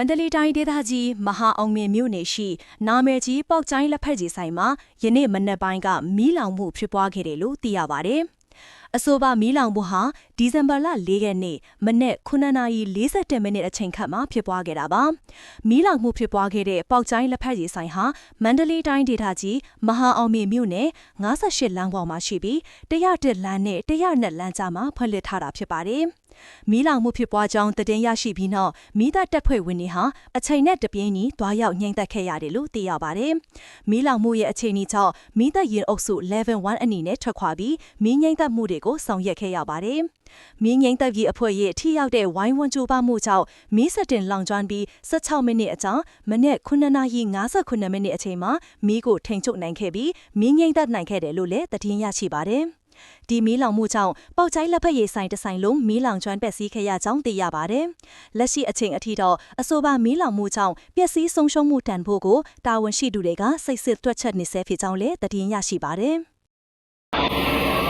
မန္တလေးတိုင်းဒေသကြီးမဟာအောင်မြင်မြို့နယ်ရှိ နာမည်ကြီးပေါက်ကျိုင်းလက်ဖက်ကြီးဆိုင်မှာယနေ့မနက်ပိုင်းကမီးလောင်မှုဖြစ်ပွားခဲ့တယ်လို့သိရပါဗျ။အဆိုပါမီးလောင်မှုဟာဒီဇင်ဘာလ၄ရက်နေ့မနက်9:40မိနစ်အချိန်ခန့်မှာဖြစ်ပွားခဲ့တာပါ။မီးလောင်မှုဖြစ်ပွားခဲ့တဲ့ပေါက်ကျိုင်းလက်ဖက်ကြီးဆိုင်ဟာမန္တလေးတိုင်းဒေသကြီးမဟာအောင်မြင်မြို့နယ်58လမ်းပေါ်မှာရှိပြီး101လမ်းနဲ့102လမ်းကြားမှာဖွင့်လှစ်ထားတာဖြစ်ပါတယ်။ မီးလောင်မှုဖြစ်ပွားကြောင်းသတင်းရရှိပြီးနောက်မိသားတပ်ဖွဲ့ဝင်တွေဟာအချိန်နဲ့တပြင်းညီတွားရောက်ငြိမ်သက်ခဲ့ရတယ်လို့သိရပါတယ်။မီးလောင်မှုရဲ့အခြေအနေကြောင့်မိသားရင်အုပ်စု level 1အနေနဲ့ထွက်ခွာပြီးမီးငြိမ်သက်မှုတွေကိုဆောင်ရွက်ခဲ့ရပါတယ်။မီးငြိမ်သက်ပြီးအဖွဲ့ရဲ့ထိရောက်တဲ့ဝိုင်းဝန်းကြိုးပမ်းမှုကြောင့်မီးစတင်လောင်ကျွမ်းပြီး16မိနစ်အကြာမနေ့9:59မိနစ်အချိန်မှာမီးကိုထိန်ချုပ်နိုင်ခဲ့ပြီးမီးငြိမ်သက်နိုင်ခဲ့တယ်လို့လည်းသတင်းရရှိပါတယ်။ ဒီမီးလောင်မှုကြောင့်ပေါက်ကျိုင်းလက်ဖက်ရည်ဆိုင်တစ်ဆိုင်လုံးမီးလောင်ကျွမ်းပျက်စီးခဲ့ရကြောင်းသိရပါတယ်။လက်ရှိအချိန်အထိတော့အဆိုပါမီးလောင်မှုကြောင့်ပျက်စီးဆုံးရှုံးမှုတန်ဖို့ကိုတာဝန်ရှိသူတွေကစိတ်စစ်တွက်ချက်နေဆဲဖြစ်ကြောင်းလည်းသတင်းရရှိပါတယ်။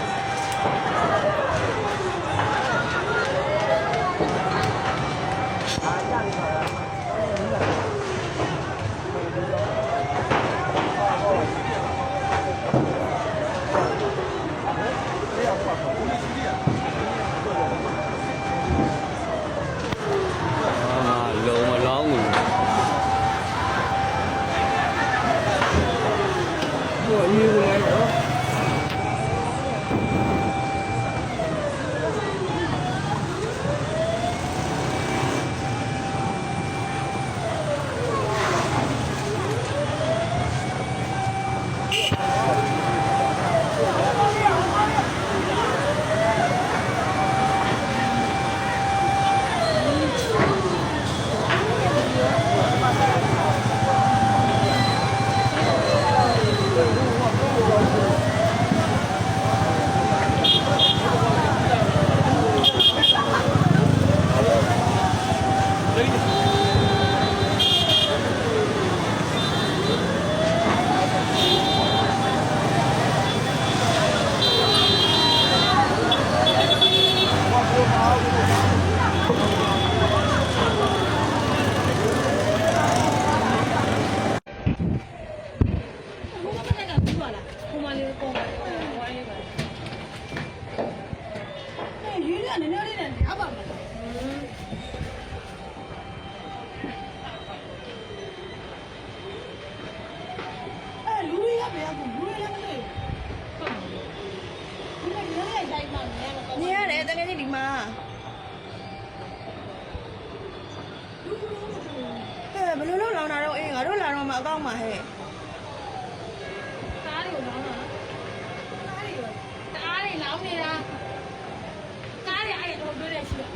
တော့နေရတယ်တကယ်ကြီးဒီမှာဟဲ့ဘယ်လိုလုပ်လောင်တာတော့အေးငါတို့လာတော့မှအကောင့်မှာဟဲ့ကားတွေကိုလောင်းတာကားတွေကိုကားတွေလောင်းနေတာကားတွေအဲ့တော့တွေ့ရရှိတယ်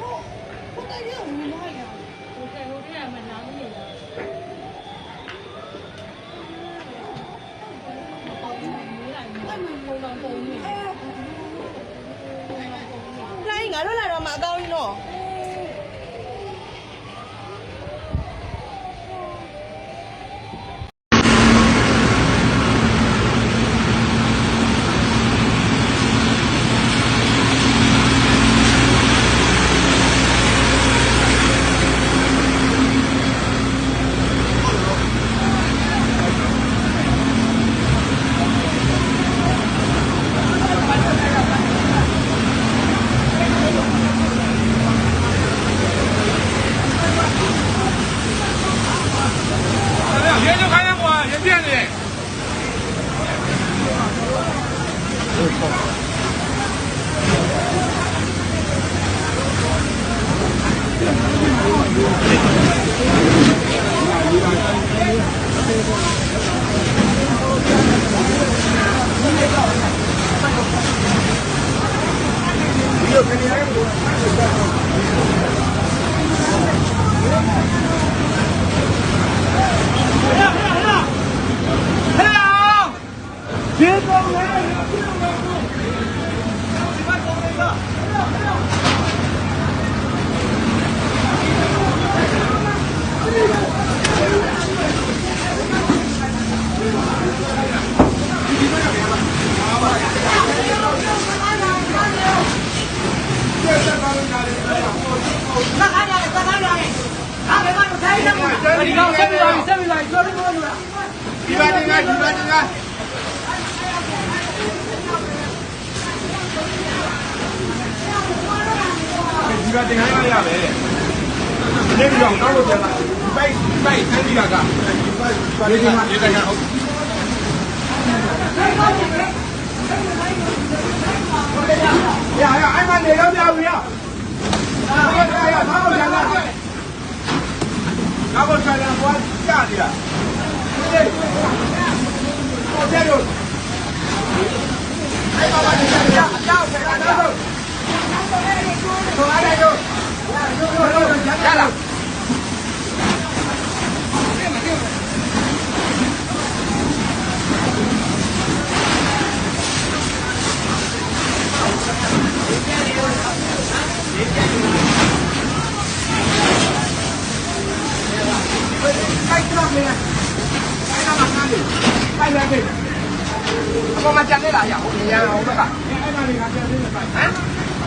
ဟိုဟိုတိုင်းကဝင်လာရဟိုကဟိုတည်းကမလောင်းနေတာအဲ့မပုံတော့ပုံနေ လို င်းငါတို့လာတော့မှအကောင့်ကြီးတော့ 嗯好的好的好的好 ကတင်ခိုင်းလိုက်ရပဲ။ဒီကောင်တော့လို့ပြန်လာ။ပိုက်ပိုက်ခိုင်းပြီးတာကဒီကောင်ဒီကောင်ဟုတ်။ရရအိုင်မနေတော့ပြပြီရ။အာရရရသာလို့ပြန်လာ။နောက်ကိုပြန်လာကွာကြာနေရ။ဒီဟိုပြရုံ။အိုင်မနေတော့ပြအကြောက်ပြန်လာတော့ Apa macamnya lah ya? Ya, apa kak? Ya, emang dikasih ini lepas. Hah?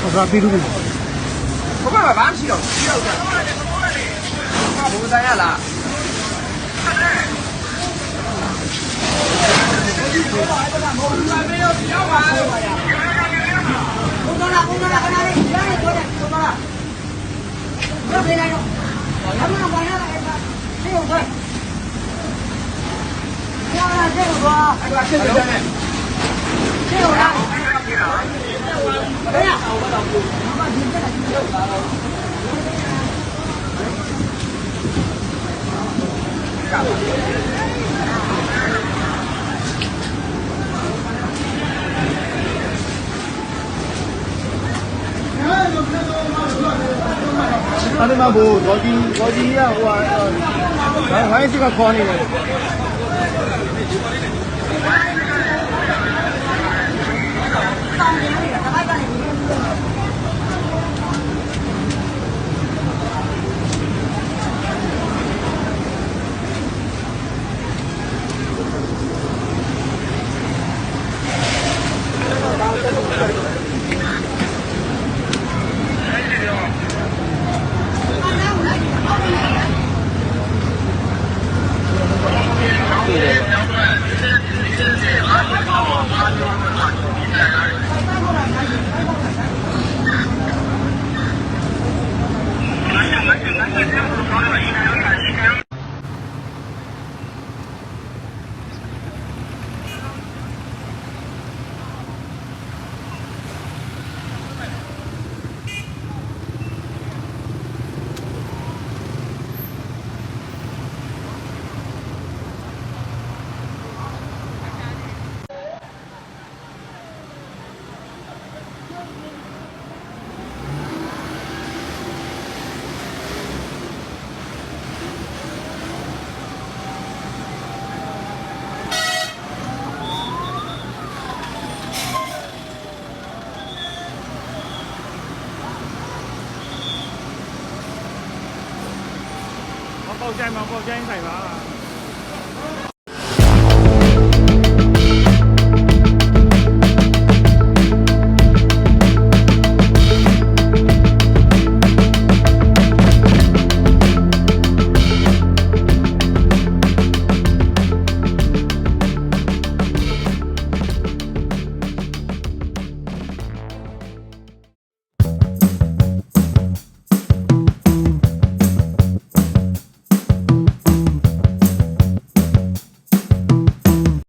ဟုတ်ကဲ့ပြီးလို့ဘာမှဘာမှရှိတော့ရှိတော့ဘာဘူးဆိုင်ရလားဘာမှမပါရတာအဲ့ဒါဒီလိုပဲ 他他妈不，我的我的呀，我，我还是个管理员。 ต้องมีผู้ห ကြိုင်မှာပေါက်ကြိုင်ဆိုင်ပါ